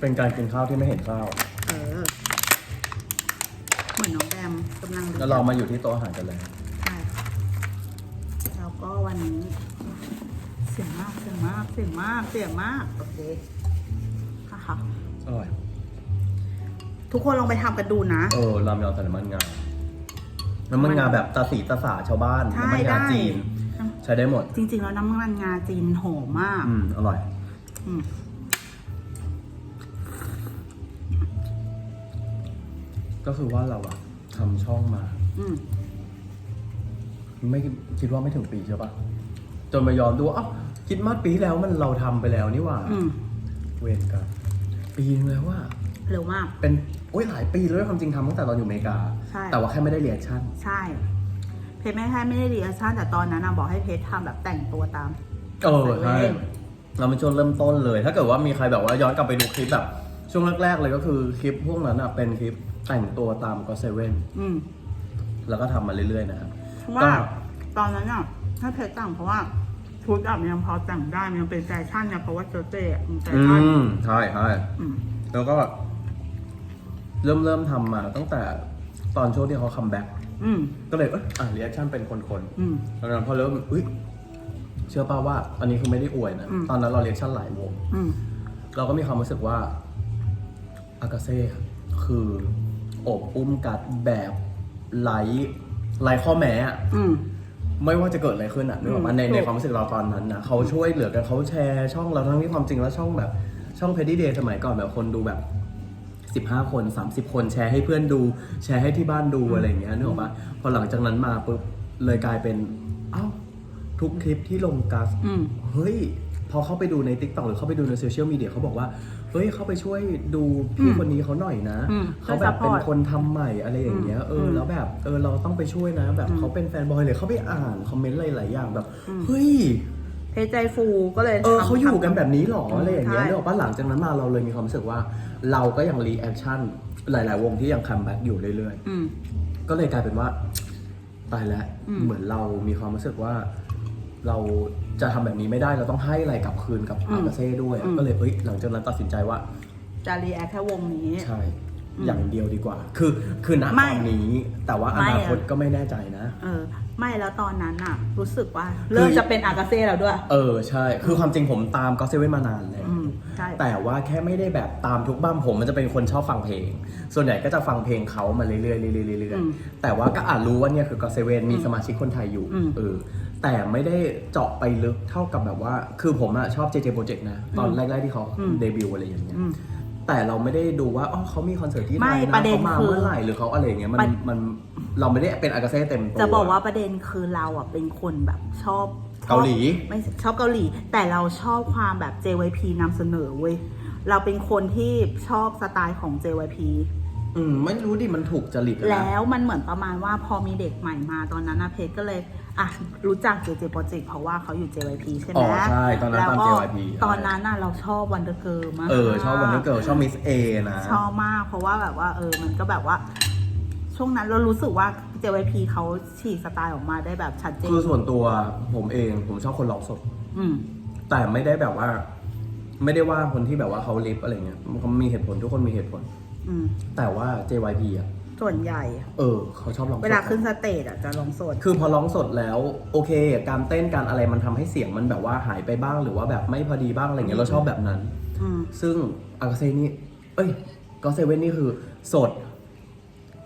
เป็นการกินข้าวที่ไม่เห็นข้าว เออ เหมือนน้องแบมกำลังแล้วเรามาอยู่ที่โต๊ะอาหารกันเลย ใช่แล้วก็วันนี้ เสียงมาก เสียงมาก เสียงมาก เสียงมาก โอเคค่ะค่ะอร่อย ทุกคนลองไปทำกันดูนะ เออรามยอนใส่น้ำมันงา น้ำมันงาแบบตาสีตาสาชาวบ้าน ใช่น้ำมันงาได้ จีน ใช้ได้หมด จริงๆแล้วน้ำมันงาจีนหอมมาก อืม อร่อย อืม ก็คือว่าเราอะทำช่องมา อืม ไม่คิดว่าไม่ถึงปีใช่ปะจนมาย้อนดูว่าอ้าวคิดมาสปีที่แล้วมันเราทำไปแล้วนี่หว่า อืม เวรกันปีนึงแล้วว่า เร็วมาก เป็นโอ้ยหลายปีเลยความจริงทำตั้งแต่ตอนอยู่อเมริกา ใช่ แต่ว่าแค่ไม่ได้เรียนชั่น ใช่ เพชรไม่ใช่ไม่ได้รีแอคชั่นแต่ตอนนั้นนะบอกให้เพชรทำแบบแต่งตัวตาม เออใช่เว้ยเราเป็นช่วงเริ่มต้นเลย ถ้าเกิดว่ามีใครแบบว่าย้อนกลับไปดูคลิปแบบ ช่วงแรกๆเลยก็คือคลิปพวกนั้นอะเป็นคลิป แต่งตัวตามก็เซเว่นอืม แล้วก็ทำมาเรื่อยๆนะครับ เพราะว่า ตอนนั้นอะถ้าเพชรแต่งเพราะว่าชุดแบบมันยังพอแต่งได้มันยังเป็นแฟชั่นเนี่ยเพราะว่าเจเจอะมันแฟอืชั่นมใช่ใช่อืมแล้วก็ เริ่มเริ่มทำมาตั้งแต่ตอนช่วงที่เขาคัมแบ็กอืมก็เลยเอยอะเรีแอคชั่นเป็นคนอืม ๆตอนนั้นพอเริ่มอุ้ยเชื่อป่าว่า อันนี้คือไม่ได้อวยนะ อืม ตอนนั้นเราเรีแอคชั่นหลายวง อืม เราก็มีความรู้สึกว่า อากาเซ่คือโอบอุ้มกัดแบบไร้ไร้ข้อแม้อะอืม ไม่ว่าจะเกิดอะไรขึ้นอะนึกออกปะอืมในในถูกความรู้สึกเราตอนนั้นนะเขาช่วยเหลือกันเขาแชร์ช่องเราทั้งที่ความจริงแล้วช่องแบบช่องเพดดี้เดย์สมัยก่อนแบบคนดูแบบ 15 คน 30 คนแชร์ให้เพื่อนดู แชร์ให้ที่บ้านดูอะไรอย่างเงี้ยนึกออกปะพอหลังจากนั้นมาปุ๊บเลยกลายเป็น เอ้า ทุกคลิปที่ลงกัสอืม เฮ้ย พอเข้าไปดูใน t ิ k t o k หรือเข้าไปดูในโซเชียลมีเดียเขาบอกว่า เฮ้ยเข้าไปช่วยดูพี่อืมคนนี้เขาหน่อยนะ อืมเขาแบบเป็นช่วย support คนทำใหม่อะไรอย่างเงี้ยเอออืมแล้วแบบเออเราต้องไปช่วยนะ แบบอืมเขาเป็นแฟนบอยเลยเขาไปอ่านคอมเมนต์หลายๆอย่างแบบอืม เฮ้ย เพชรใจฟูก็เลยเออทำ เขาอยู่กันทำแบบนี้หรออืมอะไรอย่างเงี้ยใช่ เนกอะป้าหลังจากนั้นมาเราเลยมีความรู้สึกว่า เราก็ยังรีแอคชั่นหลาย ๆ วงที่ยังคัมแบ็กอยู่เรื่อยอืม ๆ ก็เลยกลายเป็นว่า ตายแล้ว อืม เหมือนเรามีความรู้สึกว่า เราจะทำแบบนี้ไม่ได้เราต้องให้อะไรกลับคืนกับอืมอากาเซ่ด้วยอืมก็เลยเอ้ยหลังจากนั้นตัดสินใจว่า จะรีแอคแค่วงนี้ ใช่ อืมอย่างเดียวดีกว่า คือคือณไม่ตอนนี้ แต่ว่าอไม่นาอะคตก็ไม่แน่ใจนะ เออ ไม่แล้วตอนนั้นอะรู้สึกว่า เริ่มจะเป็นอากาเซ่แล้วด้วย เออ ใช่ คือความจริงผมตามก็เซเว่นมานานแล้ว อืมใช่ แต่ว่าแค่ไม่ได้แบบตามทุกบ้ามผมมันจะเป็นคนชอบฟังเพลง ส่วนใหญ่ก็จะฟังเพลงเขามาเรื่อยๆเรื่อยๆเรื่อยอืมๆแต่ว่าก็อาจรู้ว่าเนี่ยคือก็เซเว่นมีสมาชิกคนไทยอยู่อืม เออ แต่ไม่ได้เจาะไปลึกเท่ากับแบบว่า คือผมอะชอบ JJ Project นะ ตอนอืมแรก ๆ ที่เขาอืม เดบิวต์อะไรอย่างเงี้ย อืม แต่เราไม่ได้ดูว่า อ๋อเขามีคอนเสิร์ตที่ไทไม่ยนะประเด็นเขามาคือเมื่อไหร่หรือเขาอะไรอย่างเงี้ย มันประ มัน เราไม่ได้เป็นอากาเซ่เต็มตัวจะบอกว่าประเด็นคือเราอะเป็นคนแบบชอบชอบ เกาหลี ไม่ชอบเกาหลี แต่เราชอบความแบบ JYP นำเสนอเว้ย เราเป็นคนที่ชอบสไตล์ของ JYP อืม ไม่รู้ดิ มันถูกจริตอะนะ แล้วมันเหมือนประมาณว่าพอมีเด็กใหม่มาตอนนั้นนะเพชรก็เลย อะรู้จัก JJ Project เพราะว่าเขาอยู่ JYP ใช่ไหมอ๋อใช่ตอนนั้นแล้วตามก็ JYP ตอนนั้นน่ะเราชอบวันเดอร์เกิร์มากเออ ชอบวันนี้เกิลชอบมิสเอนะ ชอบมากเพราะว่าแบบว่าเออมันก็แบบว่า ช่วงนั้นเรารู้สึกว่า JYP เขาฉีกสไตล์ออกมาได้แบบชัดเจนคือส่วนตัวผมเองผมชอบคนร้องสด อืม แต่ไม่ได้แบบว่า ไม่ได้ว่าคนที่แบบว่าเขาลิฟอะไรเงี้ยเขามีเหตุผลทุกคนมีเหตุผล อืม แต่ว่า JYP อะ ส่วนใหญ่อะเออ เขาชอบร้องสดเวลาขึ้นสเตจอะจะลองสด คือพอร้องสดแล้ว โอเค การเต้นการอะไรมันทำให้เสียงมันแบบว่าหายไปบ้างหรือว่าแบบไม่พอดีบ้างอะไรเงี้ยเราชอบแบบนั้น อืม ซึ่งอากาเซนี่ เอ้ยก็เซเว่นนี่คือสด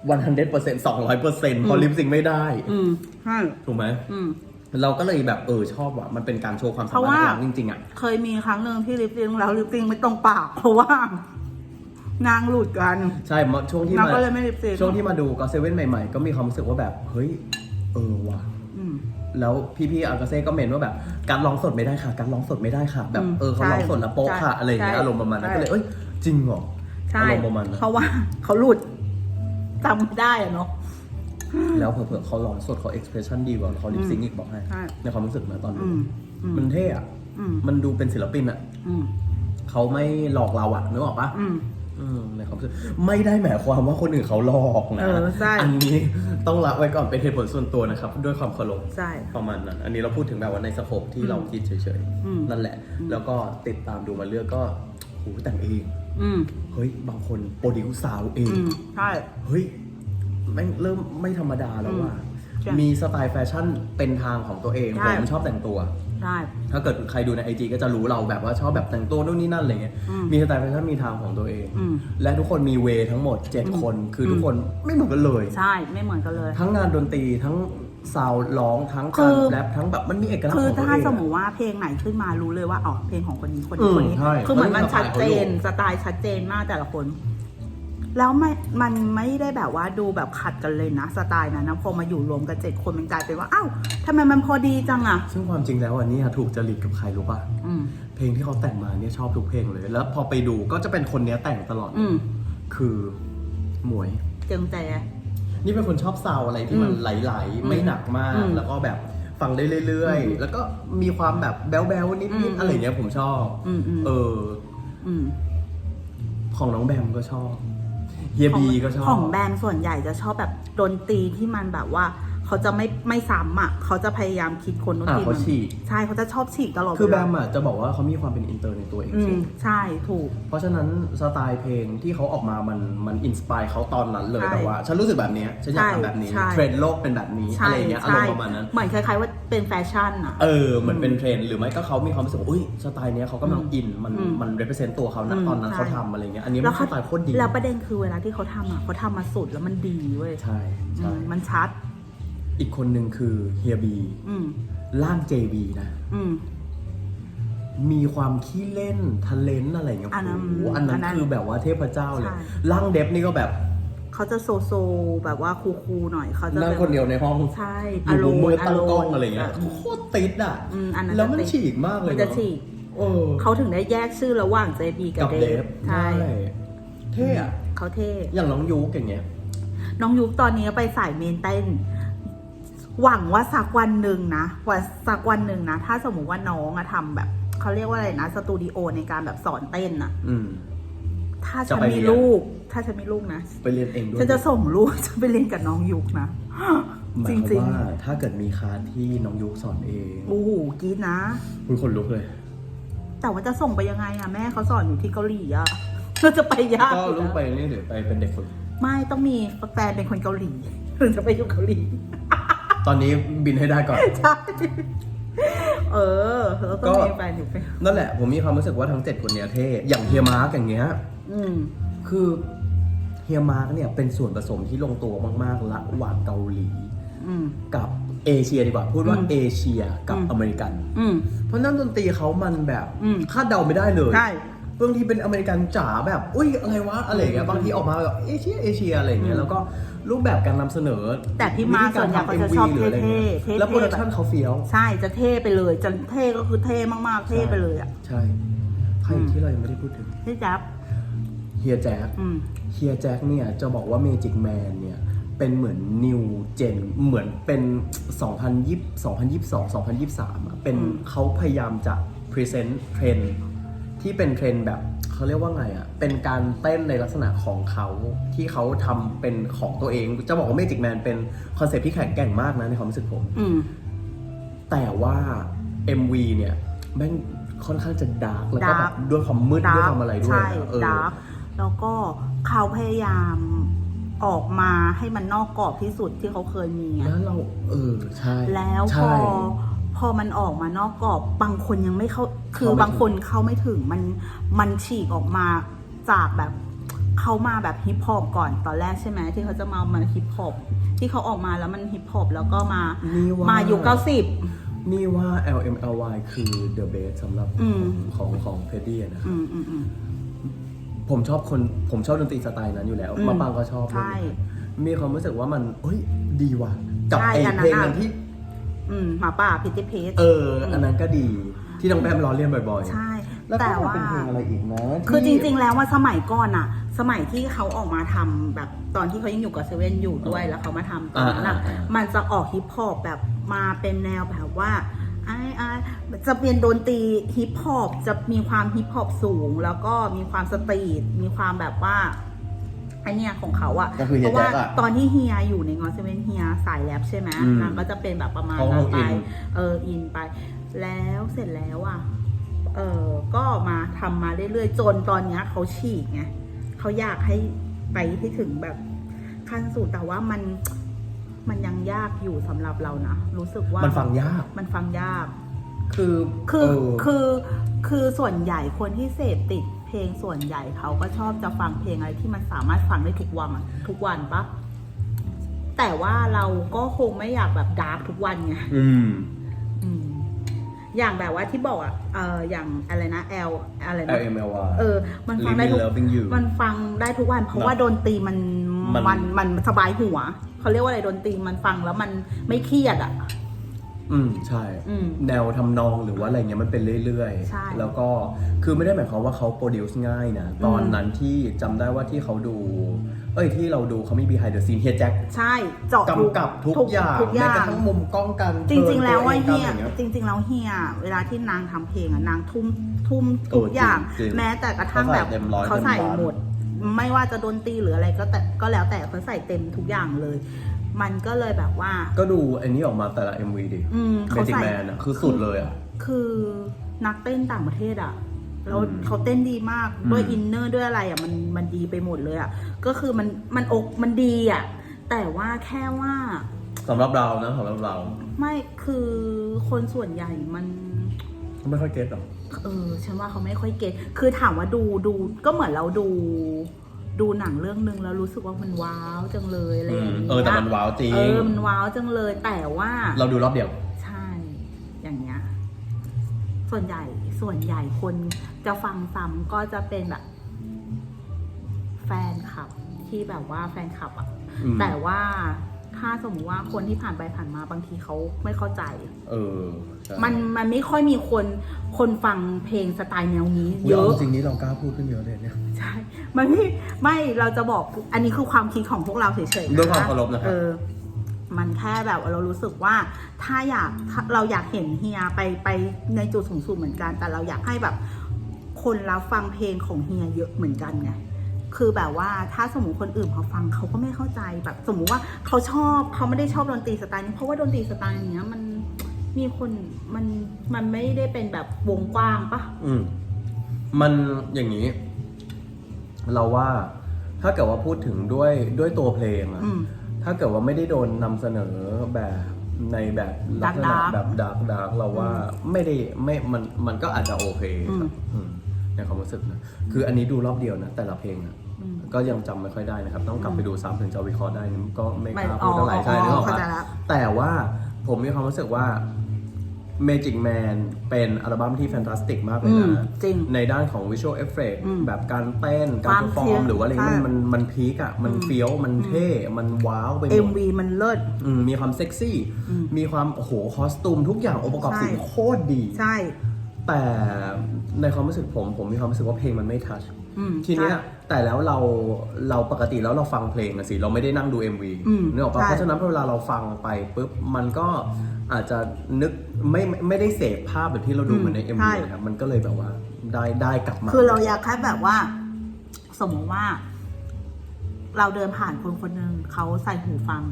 100% 200%พอลิปซิงค์ไม่ได้ อืมใช่ถูกไหม อืม เราก็เลยแบบเออชอบว่ะ มันเป็นการโชว์ความสาเพราะมารว่า ถของจริงๆอะ เคยมีครั้งหนึ่งที่ลิปซิงค์แล้วลิปซิงค์ไม่ตรงปากเพราะว่า นางหลุดกันใช่มาช่วงที่นางมาก็เลยไม่ลิปซิงค์ช่วงที่มาดูก็เซเว่นใหม่ๆ ก็มีความรู้สึกว่าแบบ เฮ้ย เออว่ะ อืม แล้วพี่ๆอากาเซ่ก็เมนว่าแบบการร้องสดไม่ได้ค่ะ การร้องสดไม่ได้ค่ะ แบบอืมเออเขาใช่ร้องสดแล้วโป๊ะค่ะใช่อะไรอย่างเงี้ยใช่อารมณ์ประมาณนั้นใช่ ก็เลยเอ้ยจริงเหรอใช่ อารมณ์ประมาณนั้น เพราะว่าเขาหลุดจำไม่ได้อะเนาะ แล้วเผื่อๆเขาร้องสดเขาเอ็กซ์เพรสชั่นดีกว่าเขาลิปซิงค์อีกบอกให้ ใช่ ในความรู้สึกนะตอนอืนี้มอืม มันเท่อะอืม มันดูเป็นศิลปินอะอืม เขาไม่หลอกเราอะนึกออกปะอืม อืมในความรู้สึกไม่ได้หมายความว่าคนอื่นเขาหลอกนะเออใช่อันนี้ต้องละไว้ก่อนเป็นเหตุผลส่วนตัวนะครับ ด้วยความเคารพใช่ ประมาณนั้น อันนี้เราพูดถึงแบบว่าในสโคปที่เราคิดเฉยอืม ๆนั่นแหละ แล้วก็ติดตามดูมาเรื่อยก็โหแต่งเอง อืมเฮ้ย บางคนโปรดิวซาวเออืงมใช่ เฮ้ยแม่งเริ่มไม่ธรรมดาแล้วว่ะอืมใช่มีสไตล์แฟชั่นเป็นทางของตัวเอง ใช่ ผมชอบแต่งตัว ใช่ ถ้าเกิดใครดูในไอจก็จะรู้เราแบบว่าชอบแบบแต่งตัวนู่นนี่นั่นอะไรเงี้ย อืมมีสไตล์แฟชั่นมีทางของตัวเอง อืม และทุกคนมีเวย์ทั้งหมด 7 คน คือทุกคนไม่เหมือนกันเลย ใช่ไม่เหมือนกันเลย ทั้งงานดนตรีทั้งซาวด์ร้องทั้งคืการอแรปทั้งแบบมันมีเอกลักษคืณ์อของตัวถ้าเองสมมอะ ติว่าเพลงไหนขึ้นมารู้เลยว่าอ๋อเพลงของคนนี้คนอืนี้มคนนี้ ใช่คือเหมือนมันเขาชัดมีเจสไตล์เขาอยู่นสไตล์ชัดเจนมากแต่ละคน แล้วไม่มันไม่ได้แบบว่าดูแบบขัดกันเลยนะสไตล์นั้นนะพอมาอยู่รวมกันเจ็ดคนมันกลายเป็นว่าอ้าวทำไมมันพอดีจังอะซึ่งความจริงแล้วอันนี้ถูกจริตกับใครรู้ป่ะอืมเพลงที่เขาแต่งมาเนี่ยชอบทุกเพลงเลย แล้วพอไปดูก็จะเป็นคนเนี้ยแต่งตลอด อืมคือหมวย เจิงใจอะ นี่เป็นคนชอบซาวอะไรที่มันอืมไหลอืมๆไม่หนักมาก อืมแล้วก็แบบฟังได้เรื่อยอืม ๆ แล้วก็มีความแบบแบ๊วๆนิอืดมๆอะไรเงี้ยผมชอบ อืมอืมเออ อืม ของน้องแบมก็ชอบ เฮียบีก็ชอบ ของแบรนด์ส่วนใหญ่จะชอบแบบดนตรีที่มันแบบว่า เขาจะไม่ไม่ซ้ำอะเขาจะพยายามคิดคนดนตรีอ่าเขามันฉีก ใช่เขาจะชอบฉีกตลอดคือแบเวลามอะจะบอกว่าเขามีความเป็นอินเตอร์ในตัวเองอืสูมงใช่ถูก เพราะฉะนั้นสไตล์เพลงที่เขาออกมามันมันอินสปายเขาตอนนั้นเลยใช่แต่ว่า ฉันรู้สึกแบบเนี้ยฉันอยากใช่ทำแบบนี้ ใช่ เทรนด์โลกเป็นแบบนี้ใช่อะไรเงี้ยอารมณ์ประมาณนั้น เหมือนคล้ายๆว่าเป็นแฟชั่นอะ เออเหมือนเป็นเทรนด์หรือไม่ก็เขามีความรู้สึกว่าอุ้ยสไตล์เนี้ยเขากำลังอินมันอืมมัน represent ตัวเขานะอืมตอนนั้นใช่ เขาทำอะไรเงี้ยอันนี้แล้มัวนเขาสไตล์โคตรดีแล้วประเด็นคือเวลาที่เขาทำอะเขาทำมาสุดแล้วมันดีเว้ยใช่ใช่อืมมันชัด อีกคนหนึ่งคือเฮียบีอืมล่าง JB นะ อืม มีความขี้เล่นทะเลนอะไรเงี้ยอันนั้นโอ้โหอันนั้อันนนั้นคือแบบว่าเทพเจ้าเลยใช่ล่างเดฟนี่ก็แบบเขาจะโซโซแบบว่าคูลๆหน่อยเขาจะนั่งแบบคนเดียวในห้องใช่อยู่มุมมือตั้งกล้องารมณ์อะไรเงี้ยอืมโคตรติดอะ อืมอันนั้นแล้วมันจะติดฉีกมากเลยมันจะเนาะฉีกเออเขาถึงได้แยกชื่อระหว่าง JB กักับบเดเดฟฟใช่เท่อะเขาเท่ อย่างน้องยุกอย่างเงี้ย น้องยุคตอนนี้ไปสายเมนเต้น หวังว่าสักวันหนึ่งนะว่าสักวันหนึ่งนะ ถ้าสมมุติว่าน้องอะทำแบบเขาเรียกว่าอะไรนะสตูดิโอในการแบบสอนเต้นอะอืม ถ้าจะฉันไปมีเรียน ลูก ถ้าฉันมีลูกนะ ไปเรียนเองด้วยฉันจะส่งลูก ฉันไปเรียนกับน้องยุคนะหมาจยความริงว่าถ้าเกิดมีคลาสที่น้องยุกสอนเองๆโอ้โหกรีดนะ คุณคนลุกเลย แต่ว่าจะส่งไปยังไงอะแม่เขาสอนอยู่ที่เกาหลีอะเราจะไปยากก็อยู่ลุกนะไปนี่เดี๋ยวไปเป็นเด็กฝึก ไม่ต้องมีแฟนเป็นคนเกาหลีถึงจะไปอยู่เกาหลี ตอนนี้บินให้ได้ก่อน ใช่เออแล้วก็ก็มีแฟนอยู่เป็นนั่นแหละ ผมมีความรู้สึกว่าทั้งเจ็ดคนเนี้ยเท่ อย่างเฮียมาร์กอย่างเงี้ย อืม คือเฮียมาร์กเนี่ยเป็นส่วนผสมที่ลงตัวมากๆระหว่างเกาหลี อืม กับเอเชียดีกว่า พูดว่าอืมเอเชียกับอืม อเมริกัน อืม เพราะนั่นดนตรีเขามันแบบอืม คาดเดาไม่ได้เลย ใช่ บางทีเป็นอเมริกันจ๋าแบบ อุ้ยอะไรวะอะไรอย่างเงี้ยอืมบางทีออกมาแบบเอเชียเอเชียอะไรอย่างเงี้อืยมแล้วก็ รูปแบบการนำเสนอแต่พี่มาร์คส่วนใหญ่เขาจะชอบหรืออะไรเงี้ยเท่ๆแล้วเท่ๆโปรดักชั่นเขาเฟี้ยว ใช่จะเท่ไปเลยจะเท่ก็คือเท่มากๆ เท่ไปเลยอะ ใช่ใครอีกที่เรายังไม่ได้พูดถึงพี่แจ๊บเฮียแจ็คอืม เฮียแจ็คเนี่ยจะบอกว่าเมจิกแมนเนี่ย เป็นเหมือนนิวเจนเหมือนเป็น 2020 2022 2023อะเป็นอืม เขาพยายามจะพรีเซนต์เทรนที่เป็นเทรนแบบ เขาเรียกว่าไงอะเป็นการเต้นในลักษณะของเขาที่เขาทำเป็นของตัวเอง จะบอกว่าเมจิกแมนเป็นคอนเซ็ปต์ที่แข็งแกร่งมากนะในความรู้สึกผมอืมแต่ว่า MV เนี่ยแม่งค่อนข้างจะดาร์กแล้วก็แบบ dark ด้วยความมืดด้วยความอะไรด้วยใช่นะเออดาร์กแล้วก็เขาพยายามออกมาให้มันนอกกรอบที่สุดที่เขาเคยมีไงแล้วเรา เออ ใช่ แล้วพใช่อพ อมันออกมานอกกรอบ บางคนยังไม่เข้า คือเข้าไม่ถึง บางคนเข้าไม่ถึง มัน มันฉีกออกมาจากแบบ เขามาแบบฮิปฮอปก่อนตอนแรกใช่ไหมที่เขาจะมามาฮิปฮอปที่เขาออกมาแล้วมันฮิปฮอปแล้วก็มา นี่ว่ามายุคเก้าสิบ นี่ว่า LMLY คือ the best สำหรับอืม ของของเพดดี้นะอืมอืมอืม ผมชอบคนผมชอบดนตรีสไตล์นั้นอยู่แล้วอืมมาปังก็ชอบใช่มีความรู้สึกว่ามันเฮ้ยดีว่ะกับใช่ไออันนั้นเพลงอะนั้นที่ อืมหมาป่าพิตตี้เพจเออ อันนั้นก็ดีที่น้องแบมล้อเลียนบ่อยๆ ใช่ แล้วก็แต่มันว่า เป็นเพลงอะไรอีกนะคือจที่ ริง ๆ แล้วว่าสมัยก่อนอะสมัยที่เขาออกมาทำแบบตอนที่เขายังอยู่กับเซเว่นอยู่ด้วยแล้วเขามาทำตอนนั้นอะอ่าอ่าอ่ามันจะออกฮิปฮอปแบบมาเป็นแนวแบบว่าไอ้ไอ้จะเป็นดนตรีฮิปฮอปจะมีความฮิปฮอปสูง แล้วก็มีความสตรีทมีความแบบว่า ไอเนี่ยของเขาอะก็คือเฮีเพยราะแจ็ว่าคอะตอนที่เฮียอยู่ในงอเซเว่นเฮียสายแรปใช่ไหมอืมนางก็จะเป็นแบบประมาณเขานั้นเอาไป อิน เอออินไป แล้วเสร็จแล้วอะเออก็มาทำมาเรื่อยๆจนตอนเนี้ยเขาฉีกไงเขาอยากให้ไปให้ถึงแบบขั้นสุดแต่ว่ามันมันยังยากอยู่สำหรับเรานะรู้สึกว่ามัมันฟังยาก มันฟังยาก คือคือเคือคือส่วนใหญ่คนที่เสพติดเพ ลงส่วนใหญ่เขาก็ชอบจะฟังเพลงอะไรที่มันสามารถฟังได้ทุกวันอะทุกวันปะแต่ว่าเราก็คงไม่อยากแบบดาร์กทุกวันไงอืมอืมอย่างแบบว่าที่บอกอะเอออย่างอะไรนะแอลอะไรนะ L M L Y เออ มันฟังได้ Living ทุก Loving You มันฟังได้ทุกวัน เพราะเนอะว่าดนตรีมันมันมันมันสบายหัว เขาเรียกว่าอะไรดนตรีมันฟังแล้วมันไม่เครียดอะ อืมใช่ อืม แนวทำนองหรือว่าอะไรเงี้ยมันเป็นเรื่อยใช่ๆ แล้วก็คือไม่ได้หมายความว่าเขาโปรดิวซ์ง่ายนะ ตอนนั้นที่จำได้ว่าที่เขาดู เอ้ยที่เราดูเขามี behind the scene เฮียแจ็คใช่เจาะกำกับทุกอย่างทุกอแม้ย่ากระง ทั่งมุมกล้องกันจริงๆ แล้วว่าทิเฮีร์นยตัวองจริง ๆ แล้วเฮีย เวลาที่นางทำเพลงอะนางทุ่มทุ่มเอทุอกอย่างจริงๆแม้แต่กระทั่งแบบเขาใส่เต็มร้อยเขาใส่เต็มล้านหมด ไม่ว่าจะดนตรีหรืออะไรก็แต่ก็แล้วแต่เขาใส่เต็มทุกอย่างเลย มันก็เลยแบบว่า ก็ดูอันนี้ออกมาแต่ละ MV ดิอืมเมเขาจิกใส่ แมนอะคือสุดเลยอะ คือนักเต้นต่างประเทศอะแล้วอืมเขาเต้นดีมากอืมด้วยอินเนอร์ด้วยอะไรอะมันมันดีไปหมดเลยอะก็คือมันมันอกมันดีอะแต่ว่าแค่ว่าสำหรับเรานะสำหรับเราไม่คือคนส่วนใหญ่มันไม่ค่อยเก็ตหรอก เออฉันว่าเขาไม่ค่อยเก็ตคือถามว่าดูดูก็เหมือนเราดู ดูหนังเรื่องหนึ่งแล้วรู้สึกว่ามันว้าวจังเลยอะไรอย่างเงี้ยเออแต่มันว้าวจริงเออมันว้าวจังเลย แต่ว่าเราดูรอบเดียว ใช่ อย่างเงี้ยส่วนใหญ่ส่วนใหญ่คนจะฟังซ้ำก็จะเป็นแบบ แฟนคลับที่แบบว่าแฟนคลับอะอืมแต่ว่า ถ้าสมมติว่าคนที่ผ่านไปผ่านมาบางทีเขาไม่เข้าใจ เออใช่มันมันไม่ค่อยมีคนคนฟังเพลงสไตล์แนวนี้อุ๊เยอาอะจริงๆนี้เรากล้าพูดขึ้นเยอะเลยเนี่ย ใช่มันไม่ไม่เราจะบอกอันนี้คือความคิดของพวกเราเฉยๆนะด้วยความเคารพนะครับ เออมันแค่แบบเรารู้สึกว่าถ้าอยากถ้าเราอยากเห็นเฮียไปไปในจุดสูงสุดเหมือนกัน แต่เราอยากให้แบบ คนรับฟังเพลงของเฮียเยอะเหมือนกันไง คือแบบว่าถ้าสมมติคนอื่นเขาฟังเขาก็ไม่เข้าใจแบบสมมุติว่าเขาชอบเขาไม่ได้ชอบดนตรีสไตล์นี้เพราะว่าดนตรีสไตล์เนี้ยมันมีคนมันมันไม่ได้เป็นแบบวงกว้างปะอืมมันอย่างนี้ เราว่าถ้าเกิดว่าพูดถึงด้วยด้วยตัวเพลงอะอืม ถ้าเกิดว่าไม่ได้โดนนำเสนอแบบในแบบลักษณะ Dark ๆแบบดาร์กดาร์กเราว่าไม่ได้ไม่มันมันก็อาจจะโอเคอืมครับอืมในความรู้สึกนะคืออันนี้ดูรอบเดียวนะแต่ละเพลงนะอืม ก็ยังจำไม่ค่อยได้นะครับ ต้องกลับไปดูซ้ำถึงจะวิเคราะห์ได้นะก็ไม่กไม่ล้าอ๋พูอดเท่าไหร่ใช่อ๋อนึกออกเข้าปะใจละแต่ว่าผมมีความรู้สึกว่า Magic Man เป็นอัลบั้มที่แฟนตาสติกมากเลยอืมนะ จริง ในด้านของวิชวลเอฟเฟกอืมแบบการเต้นคการวามเพอร์ฟอเฟี้ร์ยวมหรือว่าอะไรเงี้ยใช่มันมันมันพีกอะ มันอืมเฟี้ยว มันเท่ มันว้าวไปหมเอ็มดวีมันเลิศอืมมีความเซ็กซี่อืมมีความโอ้โหคอสตูมทุกอย่างองค์ประกอบใช่สิ่งโคตรดี ใช่ แต่ในความรู้สึกผมผมมีความรู้สึกว่าเพลงมันไม่ทัช อืมทีเนี้ย ใช่ แต่แล้วเราเราปกติแล้วเราฟังเพลงนะสิ เราไม่ได้นั่งดู MV อืมนึกออกปะใช่ เพราะฉะนั้นพอเวลาเราฟังไปปุ๊บมันก็อาจจะนึกไม่ไม่ไม่ได้เสพภาพแบบที่เราดูเหมือนใน MV นะครับมันก็เลยแบบว่าได้ได้กลับมา คือเราอยากแค่แบบว่า สมมติว่า เราเดินผ่านคนคนหนึ่งเขาใส่หูฟัง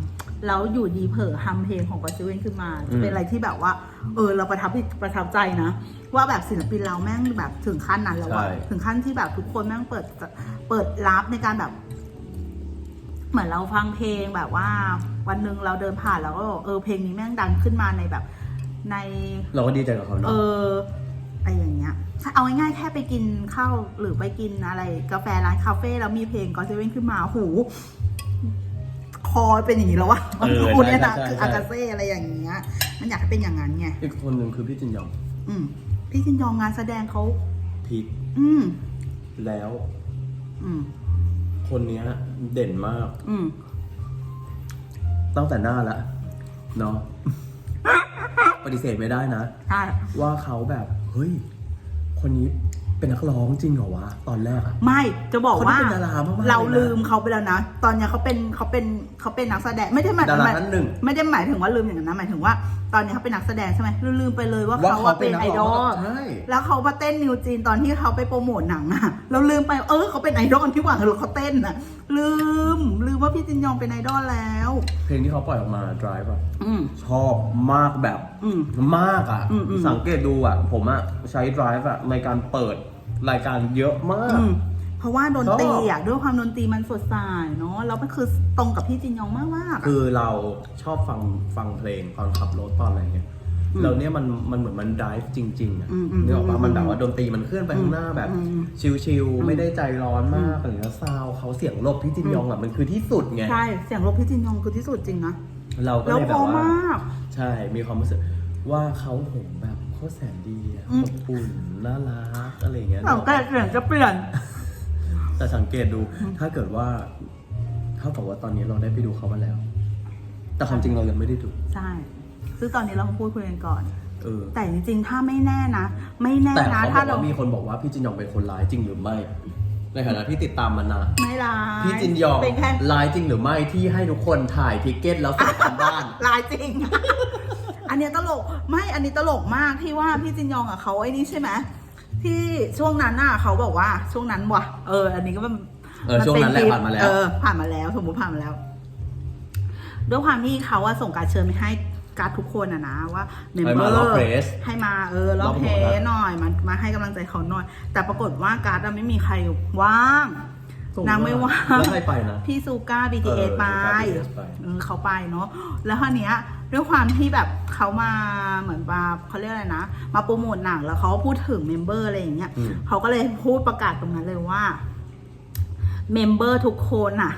แล้วอยู่ดีเผลอฮัมเพลงของกอซิเว่นขึ้นมา อืม เป็นอะไรที่แบบว่า เออ เราประทับประทับใจนะ ว่าแบบศิลปินเราแม่งแบบถึงขั้นนั้นแล้วอะถึงขั้นที่แบบทุกคนแม่งเปิดเปิดรับในการแบบ เหมือนเราฟังเพลงแบบว่า วันหนึ่งเราเดินผ่านแล้วก็เออเพลงนี้แม่งดังขึ้นมาในแบบใน เราก็ดีใจกับเขาเอเนาะอไออย่างเงี้ยถ้าเอาง่ายๆแค่ไปกินข้าวหรือไปกินอะไร กาแฟร้านคาเฟ่แล้วมีเพลงก็เซเว่นขึ้นมาหู คอเป็นอย่างนี้แล้ววะเออคุณเนี่ยนะใช่ใช่คือใช่ อากาเซ่อะไรอย่างเงี้ย มันอยากให้เป็นอย่างนั้นไงอีกคนหนึ่งคือพี่จินยองอืมพี่จินยองงานแสดงเขาพีคอืม แล้ว อืม คนเนี้ยเด่นมากอืม ตั้งแต่หน้าละเนาะ ปฏิเสธไม่ได้นะ ใช่ ว่าเขาแบบ เฮ้ย คนนี้ เป็นนักร้องจริงเหรอวะ ตอนแรกอะไม่จะบอกว่าเขาได้เป็นดารามากๆเลยนะเราลืมเขาไปแล้วนะ ตอนเนี้ยเขาเป็นเขาเป็นเขาเป็นนักแสดงไม่ได้หมายดาราหมายท่านหนึ่ง ไม่ได้หมายถึงว่าลืมอย่างนั้นนะหมายถึงว่า ตอนนี้เขาเป็นนักแสดงใช่ไหมลืมไปเลยว่าว่าเขาเขาว่าเป็เป็นนนักไอดร้อองลใช่ แล้วเขามาเต้นนิวจีนตอนที่เขาไปโปรโมทหนังอะเราลืมไปเออเขาเป็นไอดอลที่หว่าเขาเต้นอะลืมลืมว่าพี่จินยองเป็นไอดอลแล้ว เพลงที่เขาปล่อยออกมา Drive อะอืม ชอบมากแบบอืมมากอะอืมอืม สังเกตดูอะผมอะใช้ Drive อะในการเปิด รายการเยอะมาก อืมเพราะว่าดนตรีชอบอะด้วยความดนตรีมันสดใสเนาะแล้วมันคือตรงกับพี่จินยองมากมากๆอะ คือเราชอบฟังฟังเพลงตอนขับรถตอนอะไรเงี้ยอืมแล้วเนี่ยมันมันเหมือนมัน drive จริง ๆอะอืมอืมนึกออกปะอืมมันแบบว่าดนตรีมันเคลื่อนไปข้างหน้าแบบ อืมชิลอืมๆไม่ได้ใจร้อนมากอะไรแล้วซาวเขาเสียงลบพี่จินยองอะมันคือที่สุดไง ใช่เสียงรบพี่จินยองคือที่สุดจริงนะเราก็แล้วเลยเพแบบอว่า มาก ใช่ มีความรู้สึกว่าเขาโหมแบบ โคตรแสนดีอะอืม อบอุ่นน่ารักอะไรอย่างเงี้ยแต่ก็เปลี่ยนจะเปลี่ยน แต่สังเกตดู ถ้าเกิดว่าเท่ากับว่าตอนนี้เราได้ไปดูเขามาแล้ว แต่ความจริงเรายังไม่ได้ดู ใช่ซึ่งตอนนี้เรามาพูดคุยกันก่อน เออ แต่จริงๆ ถ้าไม่แน่นะ ไม่แน่แต่นะ เขาบถ้าอกเราว่ามีคนบอกว่าพี่จินยองเป็นคนร้ายจริงหรือไม่ ในฐานะที่ติดตามมานานไม่ร้ายพี่จินยองเป็นแค่ร้ายจริงหรือไม่ที่ให้ทุกคนถ่ายทิกเก็ตแล้วส่งกันบ้าน ร้ายจริง อันเนี้ยตลกไม่อันนี้ตลกมากที่ว่าพี่จินยองอะเขาไอ้นี่ใช่ไหมที่ช่วงนั้นน่ะเขาบอกว่าช่วงนั้นว่ะเออ อันนี้ก็มันเออช่วงนั้นแหละเป็ผ่านมาแล้วเออผ่านมาแล้ว สมมติผ่านมาแล้ว ด้วยความที่เขาว่าส่งการเชิญไปให้การดทุกคนอะนะว่าเมมให้เบมาอรอบร์เพรสให้มาเออรอบรอบเพหัวนะหน่อยมามาให้กำลังใจเขาหน่อย แต่ปรากฏว่าการ์ดอะไม่มีใครว่างนางไม่ว่างแล้วใครไปนะพี่ซูก้าเอ BTS อไปซูก้า BTS ไปเออเขาไปเนาะแล้วคราวเนี้ยด้วยความที่แบบ เขามาเหมือนมาเขาเรียกอะไรนะ มาโปรโมทหนังแล้วเขาก็พูดถึงเมมเบอร์อะไรอย่างเงี้ยอืมเขาก็เลยพูดประกาศตรงนั้นเลยว่าเมมเบอร์ทุกคนน่ะ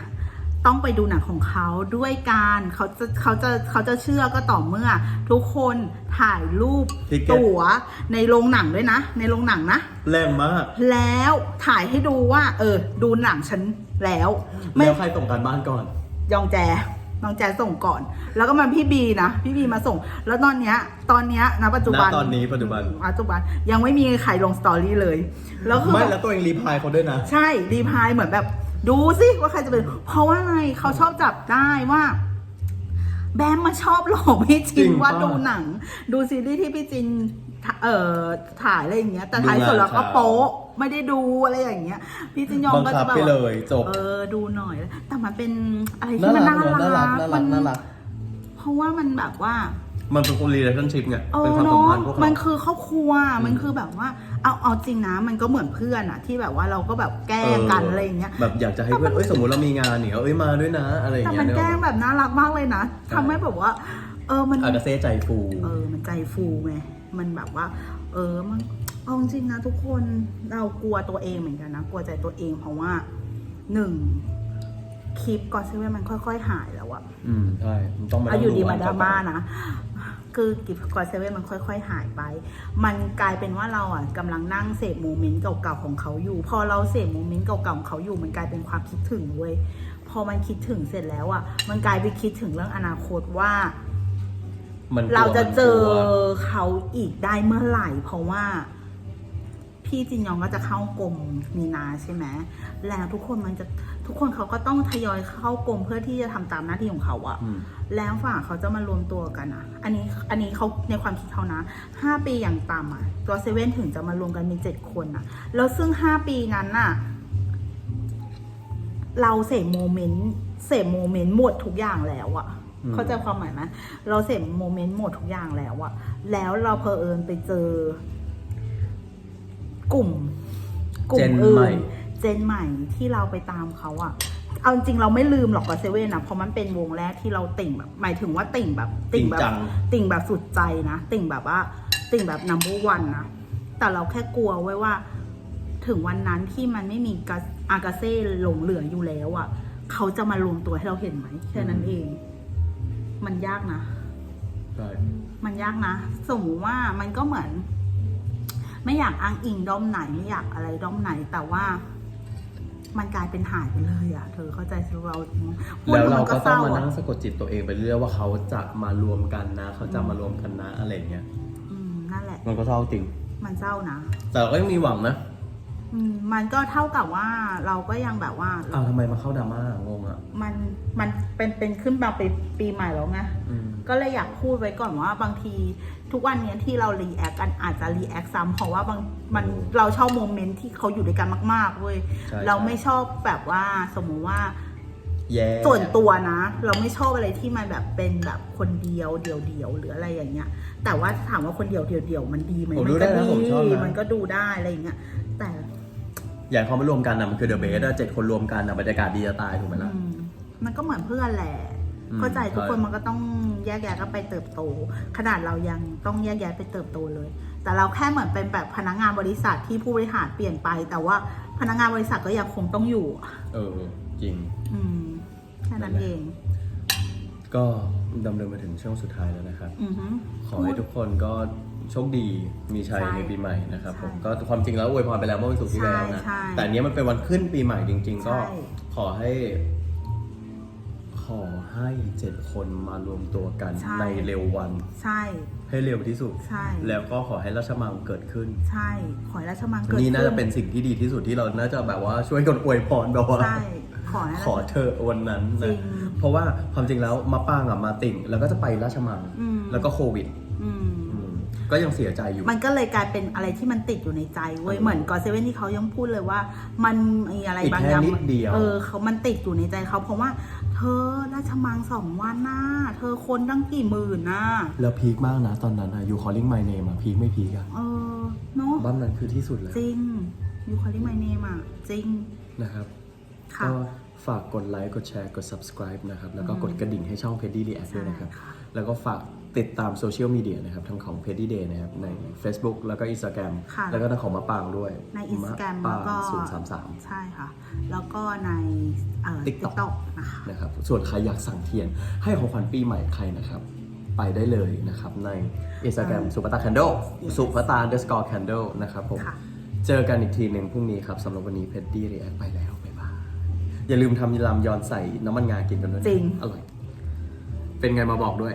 ต้องไปดูหนังของเขาด้วยการเขาจะเขาจะเขาจะเชื่อก็ต่อเมื่อ ทุกคนถ่ายรูปทิเก็ตตั๋วในโรงหนังด้วยนะ ในโรงหนังนะ แรงมาก แล้วถ่ายให้ดูว่า เออ ดูหนังฉันแล้ว ไม่แล้วใครส่งการบ้านก่อน ยองแจ ยองแจส่งก่อน แล้วก็มาพี่บีนะ พี่บีมาส่ง แล้วตอนเนี้ยตอนเนี้ยณปัจจุบันณตอนนี้ปัจจุบัน ปัจจุบันยังไม่มีใครลงสตอรี่เลย แล้วคือไม่แล้วตัวเองรีพลายเขาด้วยนะ ใช่รีพายเหมือนแบบดูสิว่าใครจะเป็น เพราะว่าอะไรเขาชอบจับได้ว่า แบมมาชอบหลอกพี่จริจินงว่าปะดูหนัง ดูซีรีส์ที่พี่จินถ่าเอ่อถ่ายอะไรอย่างเงี้ย แต่ท้ายดูงานสุดแล้วก็เขาโป๊ะ ไม่ได้ดูอะไรอย่างเงี้ย พี่จินยองบังก็คัจะบแบบไปว่าเลยจบ เออดูหน่อย แต่มันเป็นอะไรที่น่ามันรักน่าเนอะรัน่ารักกน่ารักน่ารัก เพราะว่ามันแบบว่า มันเป็นคน relationship ไงเอเป็นอความสัมเนาะพันธ์พวกมันเราคือครอบครัวอืมมันคือแบบว่า เอาเอาจริงนะ มันก็เหมือนเพื่อนอะที่แบบว่าเราก็แบบแกล้งกันอะไรอย่างเงี้ย แบบอยากจะให้เพื่อนเอ้ยสมมติเรามีงานเนี่ยเอ้ยมาด้วยนะอะไรอย่างแต่เงี้ยมันเนแกล้งอะแบบน่ารักมากเลยนะใช่ทำให้แบบว่า เออมัน อากาเซ่ใจฟู เออ มันใจฟูไง มันแบบว่า เออ มัน เอาจริงนะทุกคนเรากลัวตัวเองเหมือนกันนะ กลัวใจตัวเองเพราะว่าหนึ่งคลิปก่อนเซเว่นมันค่อย ๆ หายแล้วอะอืมใช่มันต้องมาเอาอยู่ดีงมาดราม่าก่อนนะ คือกิฟต์กอเซเว่นมันค่อย ๆ หายไป มันกลายเป็นว่าเราอะกำลังนั่งเสพโมเมนต์เก่าๆของเขาอยู่ พอเราเสพโมเมนต์เก่าๆของเขาอยู่ มันกลายเป็นความคิดถึงเว้ย พอมันคิดถึงเสร็จแล้วอะ มันกลายไปคิดถึงเรื่องอนาคตว่ามันกลัวเราจะเจอมันกลัวเขาอีกได้เมื่อไหร่ เพราะว่า พี่จินยองก็จะเข้ากรมมีนาใช่ไหมแล้วทุกคนมันจะทุกคนเขาก็ต้องทยอยเข้ากรมเพื่อที่จะทำตามหน้าที่ของเขาอะอืมแล้วฝ่าเขาจะมารวมตัวกันอะอันนี้อันนี้เขาในความคิดเขานะห้าปีอย่างต่ำอะตัวเซเว่นถึงจะมารวมกันเป็นเจ็ดคนอะแล้วซึ่งห้าปีนั้นน่ะเราเสพโมเมนต์เสพโมเมนต์หมดทุกอย่างแล้วอะอืมเข้าใจความหมายไหมเราเสพโมเมนต์หมดทุกอย่างแล้วอะแล้วเราเพอเอิญไปเจอ กลุ่ม กลุ่เจมนอื่ใหม่นเจนใหม่ที่เราไปตามเขาอะเอาจริงๆเราไม่ลืมหรอกกับเซเว่นนะเพราะมันเป็นวงแรกที่เราติ่งแบบ หมายถึงว่าติ่งแบบ ติ่งแบจริงจับงติ่งแบบสุดใจนะ ติ่งแบบว่า ติ่งแบบ number one นะแต่เราแค่กลัวไว้ว่า ถึงวันนั้นที่มันไม่มีกาอากาเซ่หลงเหลืออยู่แล้วอะเขาจะมารวมตัวให้เราเห็นไหมแค่นั้นเอง มันยากนะใช่มันยากนะ สมมติว่ามันก็เหมือน ไม่อยากอ้างอิงด้อมไหนไม่อยากอะไรด้อมไหนแต่ว่า มันกลายเป็นหายไปเลยอะเธอเข้าใจสิเราพูดแล้วเรามันก็เศต้องร้ามาอะนั่งสะกดจิตตัวเองไปเรื่อยว่าเขาจะมารวมกันนะ เขาจะมารวมกันนะอะไรอย่างเงี้ยอืมนั่นแหละ มันก็เศร้าจริง มันเศร้านะแต่เราก็ยังมีหวังนะอืมมันก็เท่ากับว่าเราก็ยังแบบว่าอ้าวทำไมมาเข้าดราม่างงอะมันมันเป็นเป็นขึ้นมาปีปีใหม่แล้วไงอืมก็เลยอยากพูดไว้ก่อนว่าบางที ทุกวันเนี้ยที่เรารีแอคกันอาจจะรีแอคซ้ำเพราะว่าบางมันเราชอบโมเมนต์ที่เขาอยู่ด้วยกันมาก ๆเว้ยใช่ เราไม่ชอบแบบว่าสมมุติว่า แย่ส่วนตัวนะ เราไม่ชอบอะไรที่มันแบบเป็นแบบคนเดียวเดี่ยวเดียวๆหรืออะไรอย่างเงี้ย แต่ว่าถามว่าคนเดียวเดียวเดียวๆมันดีไหมผมมัดูก็ได้นะดีผมชอบนะ มันก็ดูได้อะไรอย่างเงี้ยแต่อยากเขามารวมกันนะมันคือเดอะเบสอะเจ็ดคนรวมกันนะบรรยากาศดีจะตายถูกไหมล่ะ อืมมันก็เหมือนเพื่อนแหละ อืมเข้าใจทุกคนใช่ มันก็ต้อง แยกแยะกันไปเติบโต ขนาดเรายังต้องแยกแยะไปเติบโตเลย แต่เราแค่เหมือนเป็นแบบพนักงานบริษัทที่ผู้บริหารเปลี่ยนไป แต่ว่าพนักงานบริษัทก็ยังคงต้องอยู่เออจริง อืมแค่นั้นเอง ก็ดำเนินมาถึงช่วงสุดท้ายแล้วนะครับ อือฮึ ขอให้ทุกคนก็โชคดีมีชัยใช่ในปีใหม่นะครับใช่ผมก็ความจริงแล้วอวยพรไปแล้วเมื่อวันศุกร์ที่แล้วนะ ใช่ใช่แต่อันเนี้ยมันเป็นวันขึ้นปีใหม่จริง ๆ ก็ใช่ ขอให้ ขอให้เจ็ดคนมารวมตัวกันในเร็ววัน ใช่ ให้เร็วที่สุด ใช่ แล้วก็ขอให้ราชมังเกิดขึ้น ใช่ ขอให้ราชมังเกิดนี่น่าจะขึ้เป็นสิ่งที่ดีที่สุดที่เราน่าจะแบบว่าช่วยกันอวยพรแบบว่า ใช่ ขอให้ขอเธอะวันนั้นจรินะงเพราะว่าความจริงแล้วมาป้างอะมาติ่ง แล้วก็จะไปราชมังอืม แล้วก็โควิดอืม อืมก็ยังเสียใจอยู่ มันก็เลยกลายเป็นอะไรที่มันติดอยู่ในใจเว้ยเออเหมือนกอเซเว่นที่เขายังพูดเลยว่า มันมีอะไรอีกบางแค่อย่างนิดเดียว เออเขามันติดอยู่ในใจเขาเพราะว่าเธ อราชมังสองวันน่ะเธอคนตั้งกี่หมื่นน่ะแล้วพีคมากนะตอนนั้นอะยูคอลลิ่งไมเนมอะพีคไม่พีคอะเออเนาะบ้านนั้นคือที่สุดแล้วจริงยูคอลิไมเนมอะจริงนะครับค่ะ ก็ฝากกดไลค์กดแชร์กด subscribe นะครับ แล้วก็กดกระดิ่งให้ช่อง p e d d y React ด้วยนะครับใช่ค่ะแล้วก็ฝาก ติดตามโซเชียลมีเดียนะครับทั้งของ p e d d y Day นะครับใน Facebook แล้วก็ Instagram ค่ะ แล้วก็ทั้งของมะปางด้วยในอินสตาแกรมปาแล้วงก็ศูนย์สามสาม ใช่ค่ะ แล้วก็ในเอ่อ TikTok TikTok นะคะ นะครับส่วนใครอยากสั่งเทียนให้ของขวัญปีใหม่ใครนะครับ ไปได้เลยนะครับ ใน Instagram สุปตา Candle สุปตา underscore candle นะครับผม ค่ะ เจอกันอีกทีหนึ่งพรุ่งนี้ครับสำหรับวันนี้เพดดี้รีแอคไปแล้ว บ๊ายบาย อย่าลืมทำยำยอนใส่น้ำมันงากินกันด้วยนะจริง อร่อย เป็นไงมาบอกด้วย